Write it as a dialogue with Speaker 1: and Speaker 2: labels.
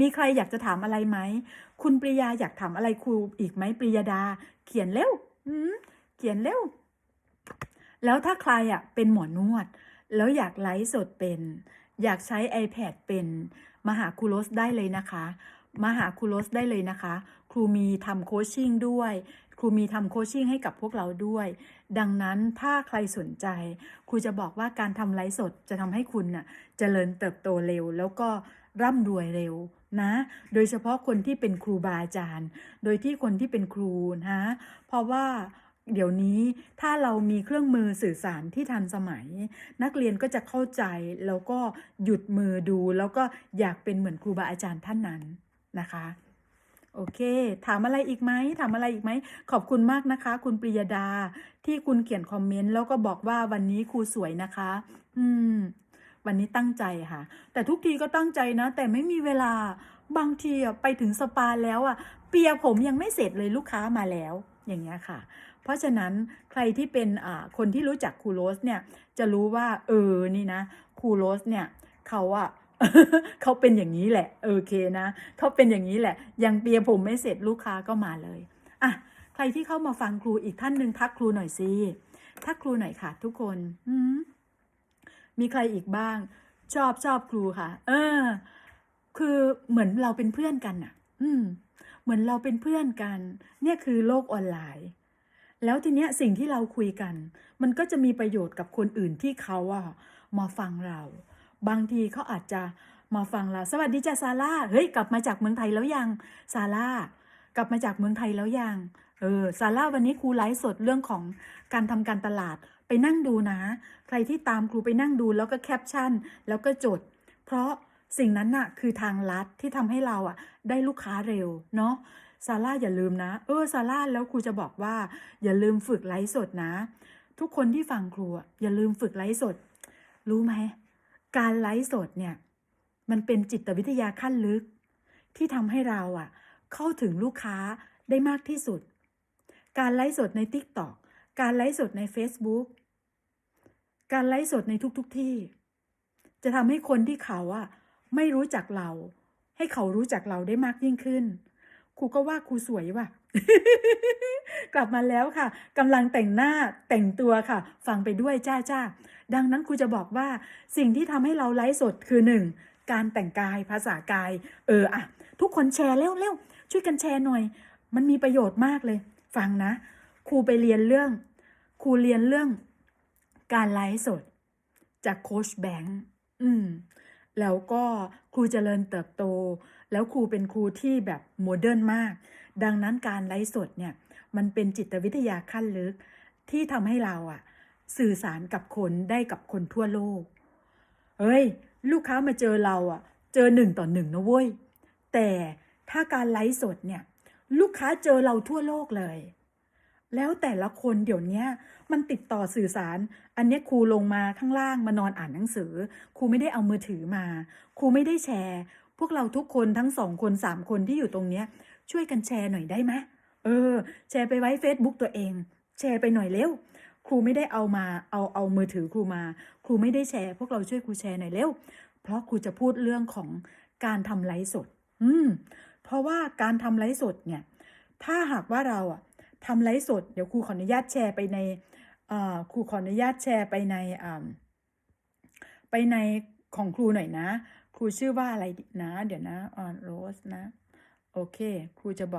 Speaker 1: มีใครอยากจะถามอะไรไหม คุณปริยาอยากถามอะไรครูอีกไหมปริยดา เขียนเร็วอืมเขียนเร็ว แล้วถ้าใครอะเป็นหมอนวด แล้วอยากไลฟ์สดเป็น อยากใช้ iPad เป็นมาหาครูโรสได้เลยนะคะมาหาครูโรสได้เลยนะคะ ครูมีทำโคชชิ่งด้วย ครูมีทำโคชชิ่งให้กับพวกเราด้วย ดังนั้นถ้าใครสนใจ ครูจะบอกว่าการทำไลฟ์สดจะทำให้คุณน่ะเจริญเติบโตเร็ว แล้วก็ร่ำรวยเร็ว นะ โดยเฉพาะคนที่เป็นครูบาอาจารย์ โดยที่คนที่เป็นครูนะเพราะว่าเดี๋ยวนี้ถ้าเรามีเครื่องมือสื่อสารที่ทันสมัย นักเรียนก็จะเข้าใจแล้วก็หยุดมือดู แล้วก็อยากเป็นเหมือนครูบาอาจารย์ท่านนั้นนะคะโอเค ถามอะไรอีกไหมถามอะไรอีกไหม ขอบคุณมากนะคะ คุณปริยดาที่คุณเขียนคอมเมนต์แล้วก็บอกว่าวันนี้ครูสวยนะคะ อืม วันนี้ตั้งใจค่ะ แต่ทุกทีก็ตั้งใจนะ แต่ไม่มีเวลาบางทีไปถึงสปาแล้วอะเปียผมยังไม่เสร็จเลยลูกค้ามาแล้ว อย่างเงี้ยค่ะ เพราะฉะนั้นใครที่เป็นคนที่รู้จักครูโรสเนี่ย จะรู้ว่า เออนี่นะครูโรสเนี่ยเขาอะเขาเป็นอย่างนี้แหละโอเคนะเขาเป็นอย่างนี้แหละ ยังเปียผมไม่เสร็จลูกค้าก็มาเลยอะใครที่เข้ามาฟังครูอีกท่านหนึ่งทักครูหน่อยสิทักครูหน่อยค่ะ ทุกคน อื มีใครอีกบ้าง ชอบชอบครูค่ะ เออ คือเหมือนเราเป็นเพื่อนกันน่ะอืม เหมือนเราเป็นเพื่อนกัน เนี่ยคือโลกออนไลน์ แล้วทีเนี้ยสิ่งที่เราคุยกัน มันก็จะมีประโยชน์กับคนอื่นที่เขาอะมาฟังเรา บางทีเขาอาจจะมาฟังเรา สวัสดีจ้าซาร่า เฮ้ย กลับมาจากเมืองไทยแล้วยัง ซาร่า กลับมาจากเมืองไทยแล้วยัง เออ ซาร่าวันนี้ครูไลฟ์สดเรื่องของการทำการตลาด ไปนั่งดูนะ ใครที่ตามครูไปนั่งดูแล้วก็แคปชั่น แล้วก็จด เพราะสิ่งนั้นน่ะคือทางลัดที่ทำให้เราอะ ได้ลูกค้าเร็วเนาะซาร่าอย่าลืมนะ เออซาร่าแล้วครูจะบอกว่า อย่าลืมฝึกไลฟ์สดนะ ทุกคนที่ฟังครูอะอย่าลืมฝึกไลฟ์สด รู้ไหมการไลฟ์สดเนี่ย มันเป็นจิตวิทยาขั้นลึก ที่ทำให้เราอะเข้าถึงลูกค้าได้มากที่สุด การไลฟ์สดใน TikTok การไลฟ์สดใน Facebook การไลฟ์สดในทุกๆทที่ จะทำให้คนที่เขาอะไม่รู้จักเรา ให้เขารู้จักเราได้มากยิ่งขึ้นครูก็ว่าครูสวยว่ะ กลับมาแล้วค่ะกำลังแต่งหน้าแต่งตัวค่ะ ฟังไปด้วยจ้าจ้าดังนั้นครูจะบอกว่าสิ่งที่ทำให้เราไลฟ์สดคือหนึ่งการแต่งกายภาษากาย เอออะทุกคนแชร์เร็วเร็วช่วยกันแชร์หน่อย มันมีประโยชน์มากเลย ฟังนะครูไปเรียนเรื่องครูเรียนเรื่อง การไลฟ์สด จากโค้ชแบงค์อืม แล้วก็ครูเจริญเติบโต แล้วครูเป็นครูที่แบบโมเดิร์นมาก ดังนั้นการไลฟ์สดเนี่ยมันเป็นจิตวิทยาขั้นลึกที่ทำให้เราอะสื่อสารกับคนได้กับคนทั่วโลก เฮ้ย ลูกค้ามาเจอเราอะเจอหนึ่งต่อหนึ่งนะเว้ย แต่ถ้าการไลฟ์สดเนี่ย ลูกค้าเจอเราทั่วโลกเลย แล้วแต่ละคนเดี๋ยวนี้มันติดต่อสื่อสาร อันนี้ครูลงมาข้างล่างมานอนอ่านหนังสือ ครูไม่ได้เอามือถือมา ครูไม่ได้แชร์ พวกเราทุกคนทั้งสองคนสามคนที่อยู่ตรงเนี้ย ช่วยกันแชร์หน่อยได้ไหมเออ แชร์ไปไว้ Facebook ตัวเอง แชร์ไปหน่อยเร็ว ครูไม่ได้เอามาเอาเอามือถือครูมา ครูไม่ได้แชร์ พวกเราช่วยครูแชร์หน่อยเร็ว เพราะครูจะพูดเรื่องของการทำไลฟ์สด อืม เพราะว่าการทำไลฟ์สดเนี่ย ถ้าหากว่าเราอะ ทำไลฟ์สด เดี๋ยวครูขออนุญาตแชร์ไปในอ่อครูขออนุญาตแชร์ไปในอ่าไปในของครูหน่อยนะ ครูชื่อว่าอะไรนะ เดี๋ยวนะออนโรสนะ โอเค ครูจะบอก